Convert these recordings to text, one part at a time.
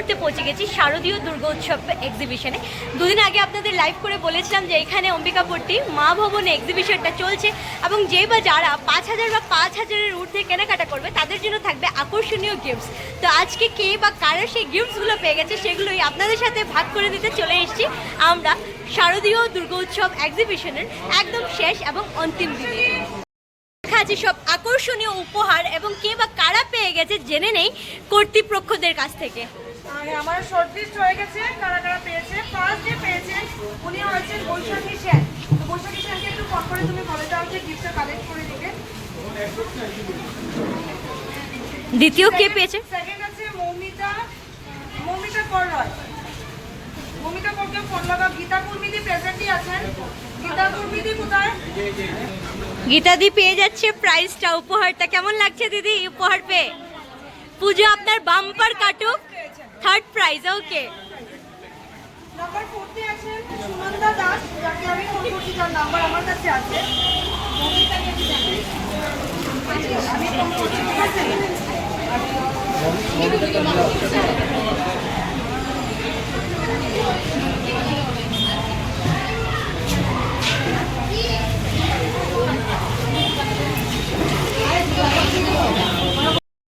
মুহূর্তে পৌঁছে গেছি শারদীয় দুর্গা উৎসব এক্সিবিশনে দুদিন আগে আপনাদের লাইভ করে বলেছিলাম যে এখানে অম্বিকাপুরটি মা ভবনে এক্সিবিশনটা চলছে এবং যেই বা যারা পাঁচ হাজার বা পাঁচ হাজারের ঊর্ধ্বে কেনাকাটা করবে, তাদের জন্য থাকবে আকর্ষণীয় গিফটস তো আজকে কে বা কারা সেই গিফটসগুলো পেয়ে গেছে সেগুলোই আপনাদের সাথে ভাগ করে দিতে চলে এসেছি। আমরা শারদীয় দুর্গা উৎসব এক্সিবিশনের একদম শেষ এবং অন্তিম দিনে। আছে সব আকর্ষণীয় উপহার এবং কে বা কারা পেয়ে গেছে জেনে নেই কর্তৃপক্ষদের কাছ থেকে আমার শর্ট লিস্ট হয়ে গেছে কারা কারা পেয়েছে ফার্স্ট যে পেয়েছে উনি হচ্ছেন বৈশাখী সেন বৈশাখী সেনকে একটু ফোন করে তুমি বলে দাও যে গিফটটা কালেক্ট করে দিবে দ্বিতীয় কে পেয়েছে সেকেন্ড আছে মৌমিতা মৌমিতা কর রয় মৌমিতা করকে ফোন লাগা গীতা কুর্মিদি প্রেজেন্টই আছেন গীতাদি পেয়ে যাচ্ছে প্রাইজটা উপহারটা। কেমন লাগছে দিদি উপহার পেয়ে? পুজো আপনার বাম্পার কাটুক থার্ড প্রাইজ ওকে নাম্বার ফোরতে আছেন সুনন্দা দাস যাকে আমি ফোন করছি তার নাম্বার আমার কাছে আছে। আমি ফোন করছি ঠিক আছে?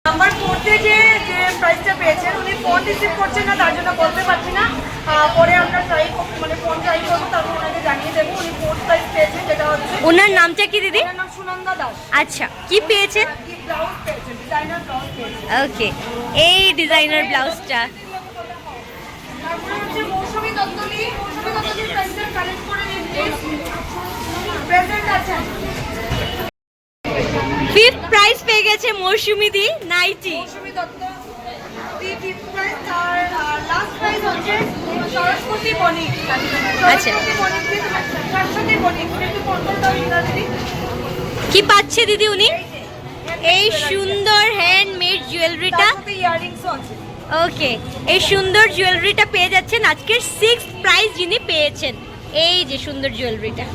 নাম্বার ফোরতে যে প্রাইসটা পেয়েছেন। উনি ফোন রিসিভ করছেন না তার জন্য বলতে পারছি না। পরে আমরা ট্রাই মানে ফোন ট্রাই করব তারপর ওনাকে জানিয়ে দেবো উনি ফোর্থ প্রাইস পেয়েছেন যেটা হচ্ছে ওনার নামটা কি দিদি? ওনার নাম সুনন্দা দাস। আচ্ছা কি পেয়েছেন? ওকে এই ডিজাইনার ব্লাউজটা তারপরে হচ্ছে মৌসুমী দত্তলি মৌসুমী দত্তলির প্রাইসটা কালেক্ট করে নিন প্রেজেন্ট আছেন ফিফথ প্রাইজ পেয়ে গেছে মৌসুমি দি নাইটি মৌসুমী দত্ত লাস্ট হচ্ছে সরস্বতী বণিক। আচ্ছা। সরস্বতী বণিক একটু ফোন দাও কি পাচ্ছে দিদি উনি? এই সুন্দর হ্যান্ডমেড জুয়েলারিটা ওকে এই সুন্দর জুয়েলারিটা পেয়ে যাচ্ছেন। আজকের সিক্স প্রাইজ যিনি পেয়েছেন। এই যে সুন্দর জুয়েলারিটা